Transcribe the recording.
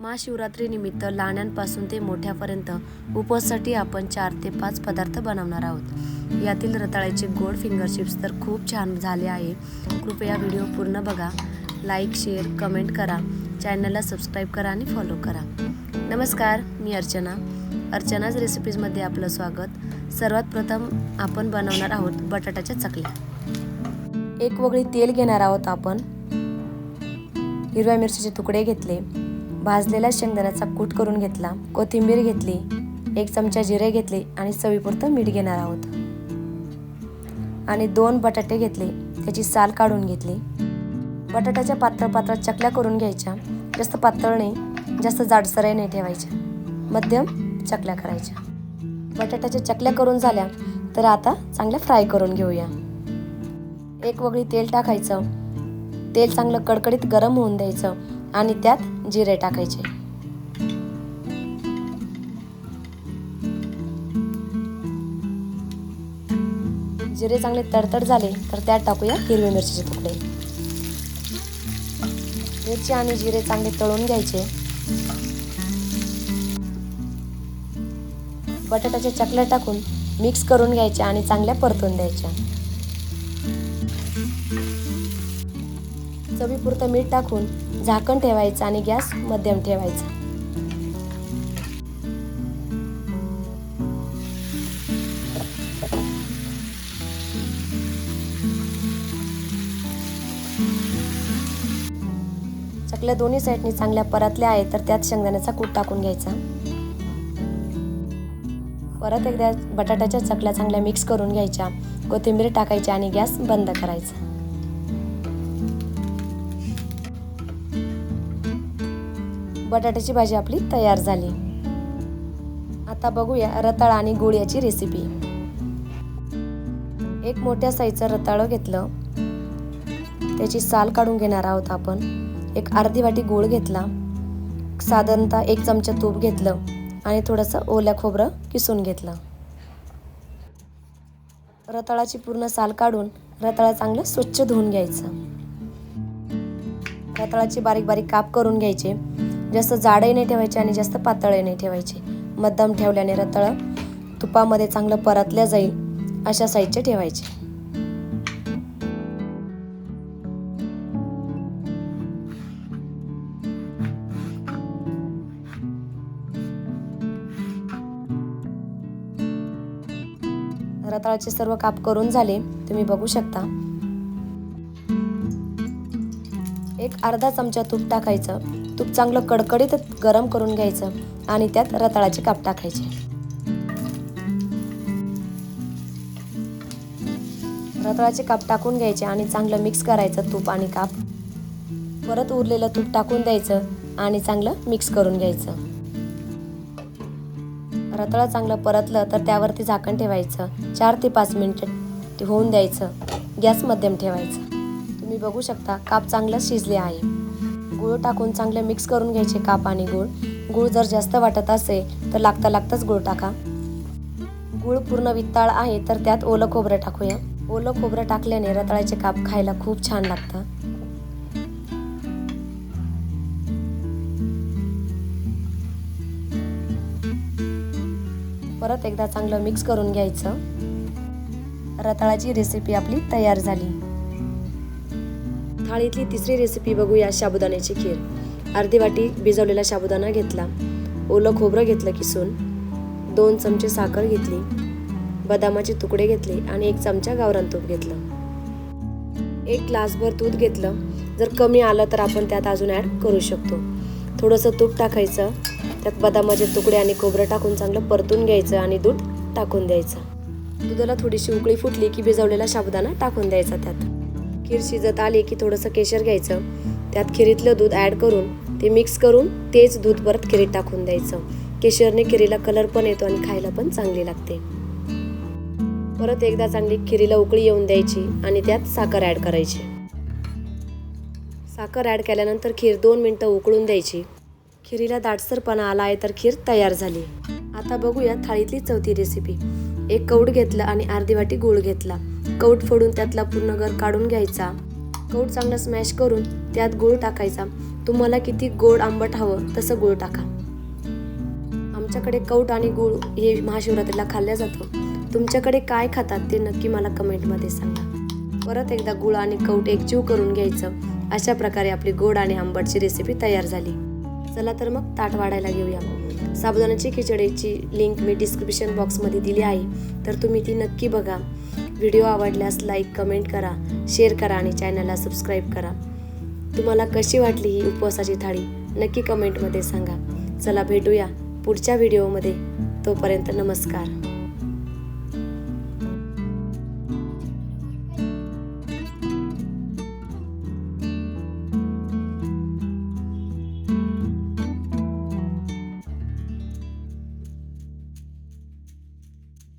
महाशिवरात्रीनिमित्त लहानांपासून ते मोठ्यापर्यंत उपवासासाठी आपण चार ते पाच पदार्थ बनवणार आहोत. यातील रताळ्याचे गोड फिंगरशिप्स तर खूप छान झाले आहे. कृपया व्हिडिओ पूर्ण बघा. लाईक शेअर कमेंट करा. चॅनलला सबस्क्राईब करा आणि फॉलो करा. नमस्कार मी अर्चना. अर्चनाज रेसिपीजमध्ये आपलं स्वागत. सर्वात प्रथम आपण बनवणार आहोत बटाट्याच्या चकल्या. एक वगळी तेल घेणार आहोत आपण. हिरव्या मिरचीचे तुकडे घेतले. भाजलेला शेंगदाण्याचा कूट करून घेतला कोथिंबीर घेतली एक चमचा जिरे घेतले आणि चवीपुरतं मीठ घेणार आहोत. आणि दोन बटाटे घेतले त्याची साल काढून घेतली. बटाट्याच्या पातळ पातळ चकल्या करून घ्यायच्या. जास्त पातळ नाही जास्त जाडसरही नाही ठेवायच्या. मध्यम चकल्या करायच्या. बटाट्याच्या चकल्या करून झाल्या तर आता चांगल्या फ्राय करून घेऊया. एक वगळी तेल टाकायचं. तेल चांगलं कडकडीत गरम होऊन द्यायचं. आणि त्यात जिरे टाकायचे. जिरे चांगले तडतड झाले तर त्यात टाकूया हिरवे मिरचीचे तुकडे. मिरची आणि जिरे चांगले तळून घ्यायचे. बटाट्याच्या चकल्या टाकून मिक्स करून घ्यायच्या आणि चांगल्या परतून द्यायच्या. चवीपुरतं मीठ टाकून झाकण ठेवायचं आणि गॅस मध्यम ठेवायचा. चकल्या दोन्ही साईडनी चांगल्या परतल्या आहेत तर त्यात शेंगदाण्याचा कूट टाकून घ्यायचा. परत एकदा बटाट्याच्या चकल्या चांगल्या मिक्स करून घ्यायच्या. कोथिंबीर टाकायची आणि गॅस बंद करायचा. बटाट्याची भाजी आपली तयार झाली. आता बघूया रताळ आणि गुळ याची रेसिपी एक मोठ्या साईजचं रताळं घेतलं. त्याची साल काढून घेणार आहोत आपण. एक अर्धी वाटी गूळ घेतला. साधारणतः एक चमचा तूप घेतलं आणि थोडंसं ओल्या खोबरं किसून घेतलं. रताळाची पूर्ण साल काढून रताळा चांगलं स्वच्छ धुवून घ्यायचं. रताळाचे बारीक बारीक काप करून घ्यायचे. जास्त जाडही नाही ठेवायचे आणि जास्त पातळही नाही ठेवायचे. मध्यम ठेवल्याने रताळं तुपामध्ये चांगलं परतल्या जाईल अशा साईजचे ठेवायचे. रताळाचे सर्व काप करून झाले तुम्ही बघू शकता. एक अर्धा चमचा तूप टाकायचं. तूप चांगलं कडकडीत गरम करून घ्यायचं आणि त्यात रताळाचे काप टाकायचे. रताळाचे काप टाकून घ्यायचे आणि चांगलं मिक्स करायचं तूप आणि काप. परत उरलेलं तूप टाकून द्यायचं आणि चांगलं मिक्स करून घ्यायचं. रताळा चांगलं परतलं तर त्यावरती झाकण ठेवायचं. चार ते पाच मिनिटं होऊन द्यायचं. गॅस मध्यम ठेवायचं. तुम्ही बघू शकता काप चांगलं शिजले आहे. गूळ टाकून चांगले मिक्स करून घ्यायचे काप आणि गूळ. गूळ जर जास्त वाटत असेल तर लागता लागताच गूळ टाका. गूळ पूर्ण वित्ताळ आहे तर त्यात ओलं खोबरं टाकूया. ओलं खोबरं टाकल्याने रताळ्याचे काप खायला खूप छान लागतं. परत एकदा चांगलं मिक्स करून घ्यायचं. रताळाची रेसिपी आपली तयार झाली. थाळीतली तिसरी रेसिपी बघूया साबुदाण्याची खीर. अर्धी वाटी भिजवलेला साबुदाणा घेतला. ओलं खोबरं घेतलं किसून. दोन चमचे साखर घेतली. बदामाचे तुकडे घेतले आणि एक चमचा गावरान तूप घेतलं. एक ग्लासभर दूध घेतलं. जर कमी आलं तर आपण त्यात अजून ॲड करू शकतो. थोडंसं तूप टाकायचं. त्यात बदामाचे तुकडे आणि खोबरं टाकून चांगलं परतून घ्यायचं आणि दूध टाकून द्यायचं. दुधाला थोडीशी उकळी फुटली की भिजवलेला साबुदाणा टाकून द्यायचा त्यात. खीर शिजत आली की थोडंसं केशर घ्यायचं. त्यात खिरीतलं दूध ॲड करून ते मिक्स करून तेच दूध परत खिरीत टाकून द्यायचं. केशरने खिरीला कलर पण येतो आणि खायला पण चांगली लागते. परत एकदा चांगली खिरीला उकळी येऊन द्यायची आणि त्यात साखर ॲड करायची. साखर ॲड केल्यानंतर खीर दोन मिनटं उकळून द्यायची. खिरीला दाटसरपणा आला आहे तर खीर तयार झाली. आता बघूया थाळीतली चौथी रेसिपी एक कौड घेतलं आणि अर्धी वाटी गूळ घेतला. कौट फोडून त्यातला पूर्ण गर काढून घ्यायचा. कौट चांगला स्मॅश करून त्यात गूळ टाकायचा. तुम्हाला किती गोड आंबट हवं तसं गूळ टाका. आमच्याकडे कौट आणि गुळ हे महाशिवरात्रीला खाल्ल्या जातं. तुमच्याकडे काय खातात ते नक्की मला कमेंटमध्ये सांगा. परत एकदा गुळ आणि कौट एकजीव करून घ्यायचं. अशा प्रकारे आपली गोड आणि आंबटची रेसिपी तयार झाली. चला तर मग ताट वाढायला घेऊया. साबुदाण्याची खिचडीची लिंक मी डिस्क्रिप्शन बॉक्समध्ये दिली आहे. तर तुम्ही ती नक्की बघा. व्हिडिओ आवडल्यास लाईक कमेंट करा शेअर करा आणि चॅनलला सबस्क्राईब करा. तुम्हाला कशी वाटली ही उपवासाची थाळी? नक्की कमेंटमध्ये सांगा. चला भेटूया पुढच्या व्हिडिओमध्ये तोपर्यंत नमस्कार.